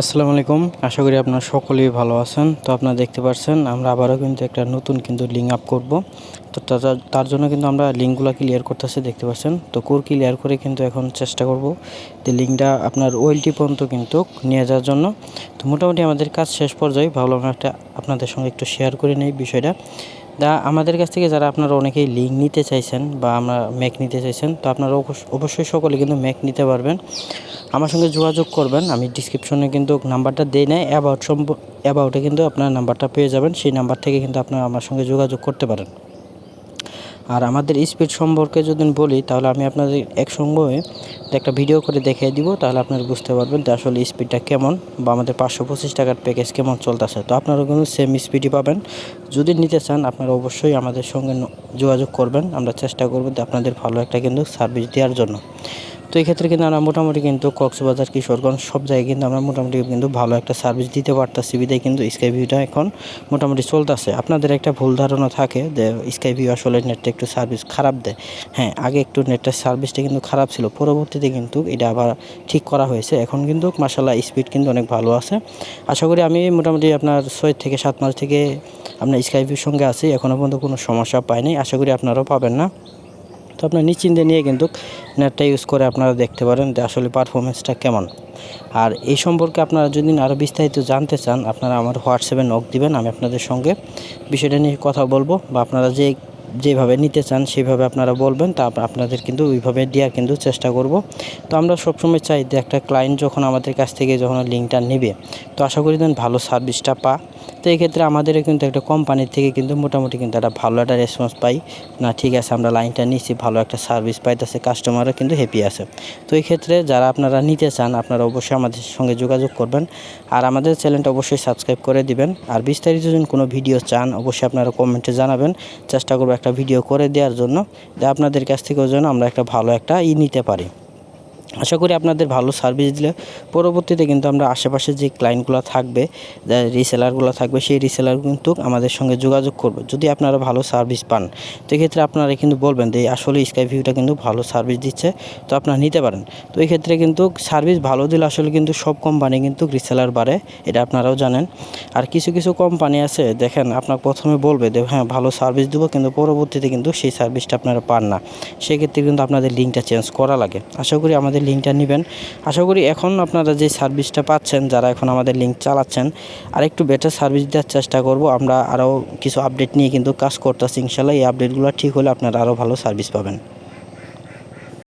আসসালামু আলাইকুম। আশা করি আপনারা সকলেই ভালো আছেন। তো আপনারা দেখতে পাচ্ছেন, আমরা আবারও কিন্তু একটা নতুন কিন্তু লিঙ্ক আপ করব। তো তার- জন্য কিন্তু আমরা লিঙ্কগুলো ক্লিয়ার করতেছি, দেখতে পাচ্ছেন। তো কোর ক্লিয়ার করে কিন্তু এখন চেষ্টা করব যে লিঙ্কটা আপনার ওয়েলটি পর্যন্ত কিন্তু নিয়ে যাওয়ার জন্য। তো মোটামুটি আমাদের কাজ শেষ পর্যায়ে, ভাবলাম একটা আপনাদের সঙ্গে একটু শেয়ার করে নেই বিষয়টা। দা আমাদের কাছ থেকে যারা আপনারা অনেকেই লিঙ্ক নিতে চাইছেন বা আমরা ম্যাক নিতে চাইছেন, তো আপনারা অবশ্য- অবশ্যই সকলে কিন্তু ম্যাক নিতে পারবেন। আমার সঙ্গে যোগাযোগ করবেন, আমি ডিসক্রিপশনে কিন্তু নাম্বারটা দেই নাই অ্যাবাউট সম্প অ্যাবাউটে কিন্তু আপনার নাম্বারটা পেয়ে যাবেন, সেই নাম্বার থেকে কিন্তু আপনারা আমার সঙ্গে যোগাযোগ করতে পারেন। আর আমাদের স্পিড সম্পর্কে যদি বলি, তাহলে আমি আপনাদের এক সঙ্গে একটা ভিডিও করে দেখিয়ে দিব, তাহলে আপনারা বুঝতে পারবেন যে আসলে স্পিডটা কেমন বা আমাদের পাঁচশো পঁচিশ টাকার প্যাকেজ কেমন চলতেছে। তো আপনারা কিন্তু সেম স্পিডই পাবেন। যদি নিতে চান, আপনারা অবশ্যই আমাদের সঙ্গে যোগাযোগ করবেন, আমরা চেষ্টা করব আপনাদের ভালো একটা কিন্তু সার্ভিস দেওয়ার জন্য। তো এই ক্ষেত্রে কিন্তু আমরা মোটামুটি কিন্তু কক্সবাজার, কিশোরগঞ্জ সব জায়গায় কিন্তু আমরা মোটামুটি কিন্তু ভালো একটা সার্ভিস দিতে পারতাছি। বিদায় কিন্তু স্কাই ভিউটা এখন মোটামুটি চলতেছে। আপনাদের একটা ভুল ধারণা থাকে যে স্কাই ভিউ আসলে নেটটা একটু সার্ভিস খারাপ দেয়। হ্যাঁ আগে একটু নেটটার সার্ভিসটা কিন্তু খারাপ ছিল। পরবর্তীতে কিন্তু এটা আবার ঠিক করা হয়েছে। এখন কিন্তু মাসাল্লাহ স্পিড কিন্তু অনেক ভালো আছে। আশা করি আমি মোটামুটি আপনার ছয় থেকে সাত মাস থেকে আপনার স্কাই ভিউর সঙ্গে আছি। এখনও পর্যন্ত কোনো সমস্যা পাইনি। আশা করি আপনারাও পাবেন না। তো আপনার নিশ্চিন্তে নিয়ে কিন্তু নেটটা ইউজ করে আপনারা দেখতে পারেন যে আসলে পারফরমেন্সটা কেমন। আর এই সম্পর্কে আপনারা যদি আরও বিস্তারিত জানতে চান, আপনারা আমার হোয়াটসঅ্যাপে নক দিবেন, আমি আপনাদের সঙ্গে বিষয়টা নিয়ে কথা বলব বা আপনারা যে যেভাবে নিতে চান সেভাবে আপনারা বলবেন, তা আপনাদের কিন্তু ওইভাবে দেওয়ার কিন্তু চেষ্টা করব। তো আমরা সবসময় চাই যে একটা ক্লায়েন্ট যখন আমাদের কাছ থেকে যখন লিঙ্কটা নেবে, তো আশা করি দেন ভালো সার্ভিসটা পা। তো এই ক্ষেত্রে আমাদেরও কিন্তু একটা কোম্পানির থেকে কিন্তু মোটামুটি কিন্তু একটা ভালো একটা রেসপন্স পাই। না, ঠিক আছে, আমরা লাইনটা নিচ্ছি ভালো একটা সার্ভিস পাইতেছে কাস্টমারও কিন্তু হ্যাপি আছে। তো এই ক্ষেত্রে যারা আপনারা নিতে চান, আপনারা অবশ্যই আমাদের সঙ্গে যোগাযোগ করবেন। আর আমাদের চ্যানেলটা অবশ্যই সাবস্ক্রাইব করে দিবেন। আর বিস্তারিত যদি কোনো ভিডিও চান, অবশ্যই আপনারা কমেন্টে জানাবেন। চেষ্টা করব একটা ভিডিও করে দেওয়ার জন্য, যে আপনাদের কাছ থেকেও যেন আমরা একটা ভালো একটা ই নিতে পারি। আশা করি আপনাদের ভালো সার্ভিস দিলে। পরবর্তীতে কিন্তু আমরা আশেপাশে যে ক্লায়েন্টগুলো থাকবে রিসেলারগুলো থাকবে, সেই রিসেলার কিন্তু আমাদের সঙ্গে যোগাযোগ করবে। যদি আপনারা ভালো সার্ভিস পান তো এক্ষেত্রে আপনারা কিন্তু বলবেন যে, আসলে স্কাই ভিউটা কিন্তু ভালো সার্ভিস দিচ্ছে। তো আপনারা নিতে পারেন। তো এই ক্ষেত্রে কিন্তু সার্ভিস ভালো দিলে আসলে কিন্তু সব কোম্পানি কিন্তু রিসেলার বাড়ে, এটা আপনারাও জানেন। আর কিছু কিছু কোম্পানি আছে, দেখেন, আপনার প্রথমে বলবে যে হ্যাঁ ভালো সার্ভিস দেবো। কিন্তু পরবর্তীতে কিন্তু সেই সার্ভিসটা আপনারা পান না। সেক্ষেত্রে কিন্তু আপনাদের লিঙ্কটা চেঞ্জ করা লাগে। আশা করি আমাদের লিঙ্কটা নেবেন। আশা করি এখন আপনারা যে সার্ভিসটা পাচ্ছেন, যারা এখন আমাদের লিঙ্ক চালাচ্ছেন আর একটু বেটার সার্ভিস দেওয়ার চেষ্টা করব। আমরা আরও কিছু আপডেট নিয়ে কিন্তু কাজ করতেছি, ইনশাল্লাহ এই আপডেটগুলো ঠিক হলে আপনারা আরও ভালো সার্ভিস পাবেন।